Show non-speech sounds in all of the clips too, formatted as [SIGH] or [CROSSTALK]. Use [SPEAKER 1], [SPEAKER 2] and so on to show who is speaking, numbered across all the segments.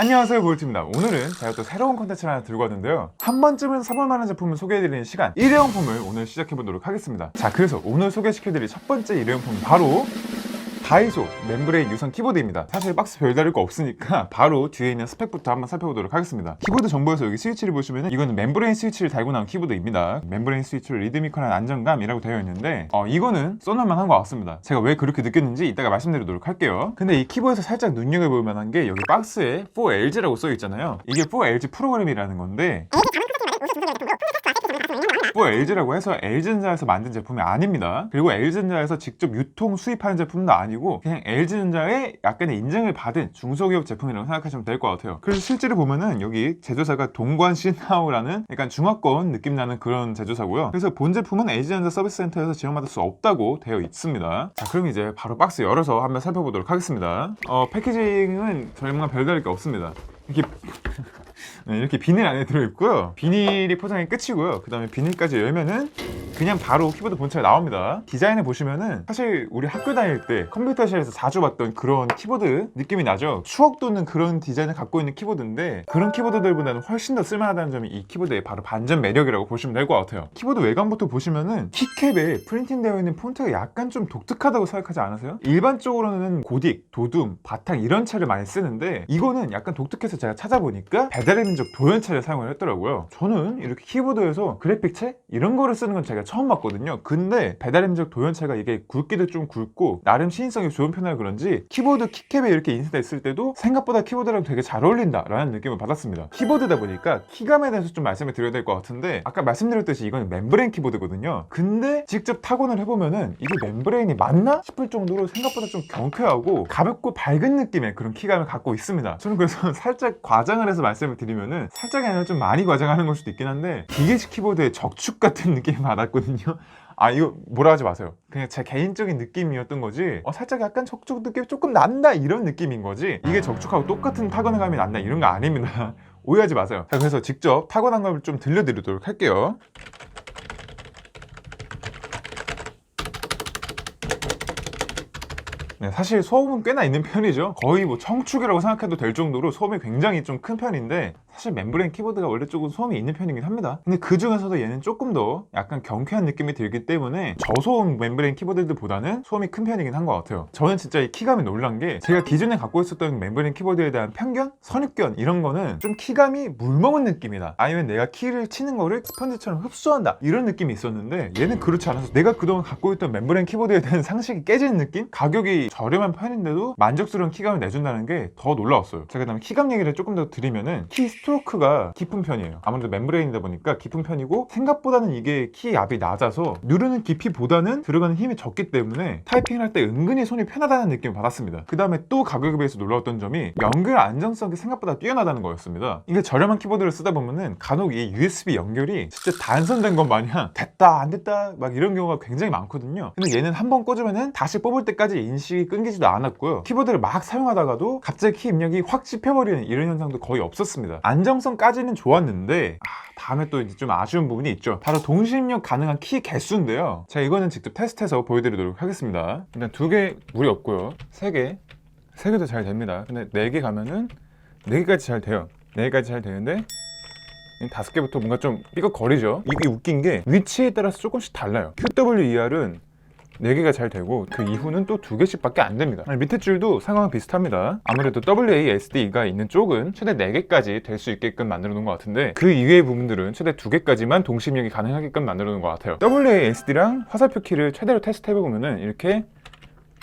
[SPEAKER 1] 안녕하세요 볼트입니다. 오늘은 제가 또 새로운 컨텐츠를 하나 들고 왔는데요. 한 번쯤은 사볼 만한 제품을 소개해드리는 시간 일회용품을 오늘 시작해보도록 하겠습니다. 자 그래서 오늘 소개시켜드릴 첫 번째 일회용품은 바로 다이소 멤브레인 유선 키보드입니다. 사실 박스 별다를 거 없으니까 [LAUGHS] 바로 뒤에 있는 스펙부터 한번 살펴보도록 하겠습니다. 키보드 정보에서 여기 스위치를 보시면 이거는 멤브레인 스위치를 달고 나온 키보드입니다. 멤브레인 스위치로 리드미컬한 안정감이라고 되어 있는데 어, 이거는 써놓을만 한것 같습니다. 제가 왜 그렇게 느꼈는지 이따가 말씀드리도록 할게요. 근데 이 키보드에서 살짝 눈여겨볼 만한 게 여기 박스에 4LG라고 써 있잖아요. 이게 4LG 프로그램이라는 건데 4LG라고 해서 LG전자에서 만든 제품이 아닙니다. 그리고 LG전자에서 직접 유통 수입하는 제품도 아니고 그냥 LG전자의 약간의 인증을 받은 중소기업 제품이라고 생각하시면 될 것 같아요. 그래서 실제로 보면은 여기 제조사가 동관 신하우라는 약간 중화권 느낌 나는 그런 제조사고요. 그래서 본 제품은 LG전자 서비스센터에서 지원받을 수 없다고 되어 있습니다. 자, 그럼 이제 바로 박스 열어서 한번 살펴보도록 하겠습니다. 어, 패키징은 정말 별다를 게 없습니다. 이렇게 네, 이렇게 비닐 안에 들어있고요. 비닐이 포장이 끝이고요. 그 다음에 비닐까지 열면은 그냥 바로 키보드 본체가 나옵니다. 디자인을 보시면은 사실 우리 학교 다닐 때 컴퓨터실에서 자주 봤던 그런 키보드 느낌이 나죠. 추억 돋는 그런 디자인을 갖고 있는 키보드인데 그런 키보드들보다는 훨씬 더 쓸만하다는 점이 이 키보드의 바로 반전 매력이라고 보시면 될 것 같아요. 키보드 외관부터 보시면은 키캡에 프린팅되어 있는 폰트가 약간 좀 독특하다고 생각하지 않으세요? 일반적으로는 고딕, 도둠, 바탕 이런 채를 많이 쓰는데 이거는 약간 독특해서 제가 찾아보니까 배달의 민족 도연체를 사용을 했더라고요. 저는 이렇게 키보드에서 그래픽체 이런 거를 쓰는 건 제가 처음 봤거든요. 근데 민족 도연체가 이게 굵기도 좀 굵고 나름 시인성이 좋은 편이라 그런지 키보드 키캡에 이렇게 인쇄돼 있을 때도 생각보다 키보드랑 되게 잘 어울린다 라는 느낌을 받았습니다. 키보드다 보니까 키감에 대해서 좀 말씀을 드려야 될 것 같은데 아까 말씀드렸듯이 이거는 멤브레인 키보드거든요. 근데 직접 타건을 해보면은 이게 멤브레인이 맞나 싶을 정도로 생각보다 좀 경쾌하고 가볍고 밝은 느낌의 그런 키감을 갖고 있습니다. 저는 그래서 [LAUGHS] 살짝 과장을 해서 말씀을 드리면 은 살짝이 아니라 좀 많이 과장하는 걸 수도 있긴 한데 기계식 키보드의 적축 같은 [LAUGHS] 느낌이 받았거든요. 아 이거 뭐라 하지 마세요. 그냥 제 개인적인 느낌이었던 거지. 어, 살짝 약간 적축 느낌이 조금 난다 이런 느낌인 거지. 이게 적축하고 똑같은 타건감이 난다 이런 거 아닙니다. [LAUGHS] 오해하지 마세요. 자 그래서 직접 타건한 걸좀 들려드리도록 할게요. 네, 사실 소음은 꽤나 있는 편이죠. 거의 뭐 청축이라고 생각해도 될 정도로 소음이 굉장히 좀 큰 편인데 사실 멤브레인 키보드가 원래 조금 소음이 있는 편이긴 합니다. 근데 그 중에서도 얘는 조금 더 약간 경쾌한 느낌이 들기 때문에 저소음 멤브레인 키보드들보다는 소음이 큰 편이긴 한 것 같아요. 저는 진짜 이 키감이 놀란 게 제가 기존에 갖고 있었던 멤브레인 키보드에 대한 편견, 선입견 이런 거는 좀 키감이 물먹은 느낌이다. 아니면 내가 키를 치는 거를 스펀지처럼 흡수한다 이런 느낌이 있었는데 얘는 그렇지 않아서 내가 그동안 갖고 있던 멤브레인 키보드에 대한 [LAUGHS] 상식이 깨지는 느낌? 가격이 저렴한 편인데도 만족스러운 키감을 내준다는 게 더 놀라웠어요. 제가 그다음에 키감 얘기를 조금 더 드리면은 키 스트로크가 깊은 편이에요. 아무래도 멤브레인이다 보니까 깊은 편이고 생각보다는 이게 키 압이 낮아서 누르는 깊이보다는 들어가는 힘이 적기 때문에 타이핑을 할 때 은근히 손이 편하다는 느낌을 받았습니다. 그 다음에 또 가격에 비해서 놀라웠던 점이 연결 안정성이 생각보다 뛰어나다는 거였습니다. 이게 저렴한 키보드를 쓰다 보면은 간혹 이 USB 연결이 진짜 단선된 것 마냥 됐다 안 됐다 막 이런 경우가 굉장히 많거든요. 근데 얘는 한 번 꽂으면은 다시 뽑을 때까지 인식 이 끊기지도 않았고요. 키보드를 막 사용하다가도 갑자기 키 입력이 확 씹혀버리는 이런 현상도 거의 없었습니다. 안정성까지는 좋았는데 아, 다음에 또 이제 좀 아쉬운 부분이 있죠. 바로 동시 입력 가능한 키 개수인데요. 제가 이거는 직접 테스트해서 보여드리도록 하겠습니다. 일단 두 개 무리 없고요. 세 개, 세 개도 잘 됩니다. 근데 네 개 가면은 네 개까지 잘 돼요. 네 개까지 잘 되는데 이 다섯 개부터 뭔가 좀 삐걱거리죠. 이게 웃긴 게 위치에 따라서 조금씩 달라요. QWER은 4개가 잘 되고 그 이후는 또두 개씩밖에 안 됩니다. 아니, 밑에 줄도 상황은 비슷합니다. 아무래도 WASD가 있는 쪽은 최대 4개까지 될 수 있게끔 만들어 놓은 것 같은데 그 이외의 부분들은 최대 2개까지만 동시 입력이 가능하게끔 만들어 놓은 것 같아요. WASD랑 화살표 키를 최대로 테스트 해보면은 이렇게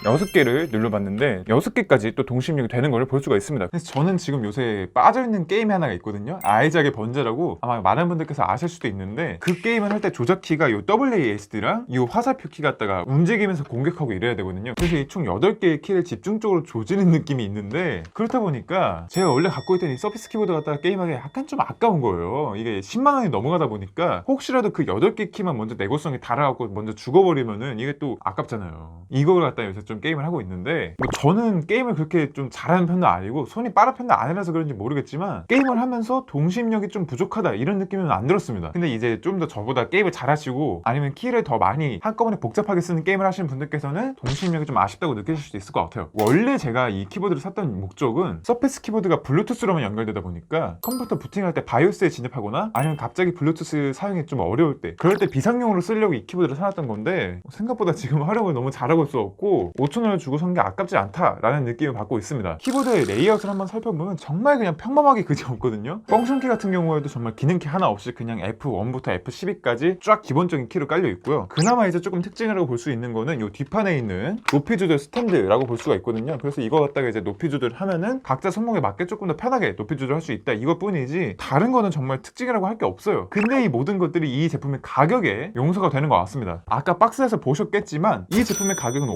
[SPEAKER 1] 여섯 개를 눌러봤는데 여섯 개까지 또 동시입력이 되는 걸 볼 수가 있습니다. 그래서 저는 지금 요새 빠져있는 게임이 하나가 있거든요. 아이작의 번제라고 아마 많은 분들께서 아실 수도 있는데 그 게임을 할 때 조작키가 요 WASD랑 이 화살표 키 갖다가 움직이면서 공격하고 이래야 되거든요. 그래서 이 총 8개의 키를 집중적으로 조지는 느낌이 있는데 그렇다 보니까 제가 원래 갖고 있던 이 서피스 키보드 갖다가 게임하기 약간 좀 아까운 거예요. 이게 10만 원이 넘어가다 보니까 혹시라도 그 8개 키만 먼저 내구성이 달아갖고 먼저 죽어버리면은 이게 또 아깝잖아요. 이걸 갖다 요새 좀 게임을 하고 있는데 뭐 저는 게임을 그렇게 좀 잘하는 편도 아니고 손이 빠른 편도 아니라서 그런지 모르겠지만 게임을 하면서 동심력이 좀 부족하다 이런 느낌은 안 들었습니다. 근데 이제 좀 더 저보다 게임을 잘하시고 아니면 키를 더 많이 한꺼번에 복잡하게 쓰는 게임을 하시는 분들께서는 동심력이 좀 아쉽다고 느끼실 수도 있을 것 같아요. 원래 제가 이 키보드를 샀던 목적은 서페이스 키보드가 블루투스로만 연결되다 보니까 컴퓨터 부팅할 때 바이오스에 진입하거나 아니면 갑자기 블루투스 사용이 좀 어려울 때 그럴 때 비상용으로 쓰려고 이 키보드를 사놨던 건데 생각보다 지금 활용을 너무 잘하고 있어갖고 5천원을 주고 산 게 아깝지 않다라는 느낌을 받고 있습니다. 키보드의 레이아웃을 한번 살펴보면 정말 그냥 평범하게 그지 없거든요. 펑션키 같은 경우에도 정말 기능키 하나 없이 그냥 F1부터 F12까지 쫙 기본적인 키로 깔려 있고요. 그나마 이제 조금 특징이라고 볼 수 있는 거는 이 뒷판에 있는 높이 조절 스탠드라고 볼 수가 있거든요. 그래서 이거 갖다가 이제 높이 조절을 하면은 각자 손목에 맞게 조금 더 편하게 높이 조절할 수 있다 이것뿐이지 다른 거는 정말 특징이라고 할 게 없어요. 근데 이 모든 것들이 이 제품의 가격에 용서가 되는 것 같습니다. 아까 박스에서 보셨겠지만 이 제품의 가격은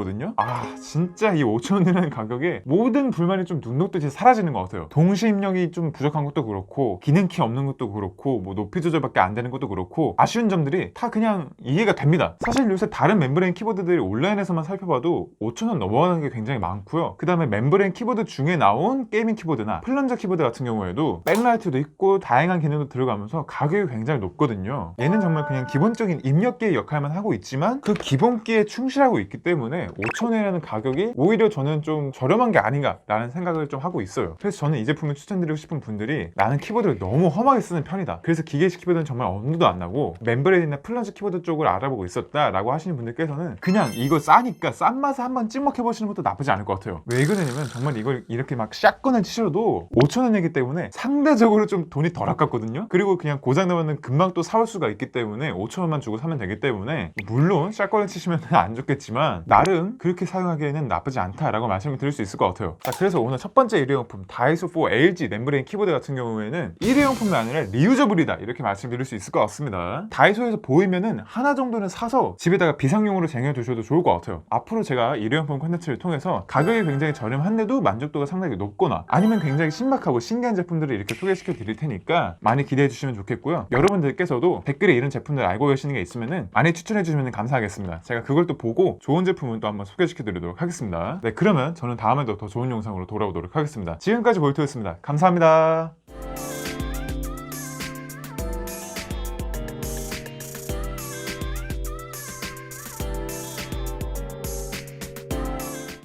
[SPEAKER 1] 5,000원이거든요. 아 진짜 이 5,000원이라는 가격에 모든 불만이 좀 눈녹듯이 사라지는 것 같아요. 동시 입력이 좀 부족한 것도 그렇고 기능키 없는 것도 그렇고 뭐 높이 조절밖에 안 되는 것도 그렇고 아쉬운 점들이 다 그냥 이해가 됩니다. 사실 요새 다른 멤브레인 키보드들이 온라인에서만 살펴봐도 5,000원 넘어가는 게 굉장히 많고요. 그 다음에 멤브레인 키보드 중에 나온 게이밍 키보드나 플런저 키보드 같은 경우에도 백라이트도 있고 다양한 기능도 들어가면서 가격이 굉장히 높거든요. 얘는 정말 그냥 기본적인 입력기의 역할만 하고 있지만 그 기본기에 충실하고 있기 때문에 5,000원이라는 가격이 오히려 저는 좀 저렴한 게 아닌가라는 생각을 좀 하고 있어요. 그래서 저는 이 제품을 추천드리고 싶은 분들이 나는 키보드를 너무 험하게 쓰는 편이다. 그래서 기계식 키보드는 정말 엄두도 안 나고 멤브레인이나 플런저 키보드 쪽을 알아보고 있었다라고 하시는 분들께서는 그냥 이거 싸니까 싼 맛에 한번 찍먹해 보시는 것도 나쁘지 않을 것 같아요. 왜 그러냐면 정말 이걸 이렇게 막 샷건을 치셔도 5,000원이기 때문에 상대적으로 좀 돈이 덜 아깝거든요. 그리고 그냥 고장 나면 금방 또 사올 수가 있기 때문에 5,000원만 주고 사면 되기 때문에 물론 샷건을 치시면 안 좋겠지만 나름 그렇게 사용하기에는 나쁘지 않다라고 말씀을 드릴 수 있을 것 같아요. 자 그래서 오늘 첫 번째 일회용품 다이소4 LG 멤브레인 키보드 같은 경우에는 일회용품이 아니라 리유저블이다 이렇게 말씀드릴 수 있을 것 같습니다. 다이소에서 보이면은 하나 정도는 사서 집에다가 비상용으로 쟁여두셔도 좋을 것 같아요. 앞으로 제가 일회용품 콘텐츠를 통해서 가격이 굉장히 저렴한데도 만족도가 상당히 높거나 아니면 굉장히 신박하고 신기한 제품들을 이렇게 소개시켜 드릴 테니까 많이 기대해 주시면 좋겠고요. 여러분들께서도 댓글에 이런 제품들 알고 계시는 게 있으면은 많이 추천해 주시면 감사하겠습니다. 제가 그걸 또 보고 좋은 제품은 또 한번 소개시켜 드리도록 하겠습니다. 네 그러면 저는 다음에도 더 좋은 영상으로 돌아오도록 하겠습니다. 지금까지 볼트였습니다. 감사합니다